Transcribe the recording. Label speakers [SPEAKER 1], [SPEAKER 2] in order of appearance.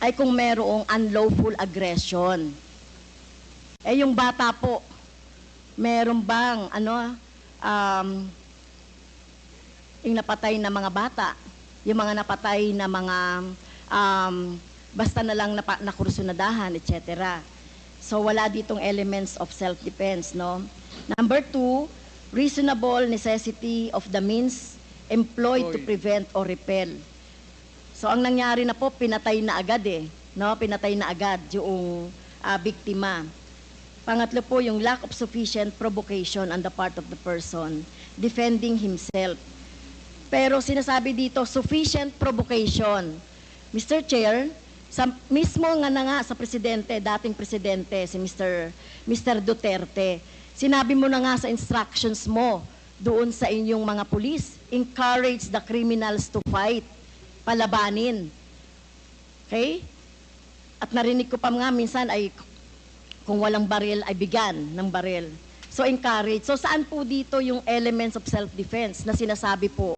[SPEAKER 1] ay kung merong unlawful aggression. Eh yung bata po, meron bang ano um, yung napatay na mga bata, yung mga napatay na mga um, basta na lang napa, nakursunadahan, etc. So wala ditong elements of self-defense, no? Number two, reasonable necessity of the means employed to
[SPEAKER 2] Oy.
[SPEAKER 1] prevent or repel. So ang nangyari na po, pinatay na agad eh. No? Pinatay na agad yung ah, biktima. Pangatlo po, yung lack of sufficient provocation on the part of the person defending himself. Pero sinasabi dito, sufficient provocation. Mr. Chair, sa mismo nga na nga sa presidente, dating presidente, si Mr. Mr. Duterte, sinabi mo na nga sa instructions mo doon sa inyong mga pulis, encourage the criminals to fight, palabanin. Okay? At narinig ko pa nga minsan ay kung walang baril ay bigyan ng baril. So encourage. So saan po dito yung elements of self-defense na sinasabi po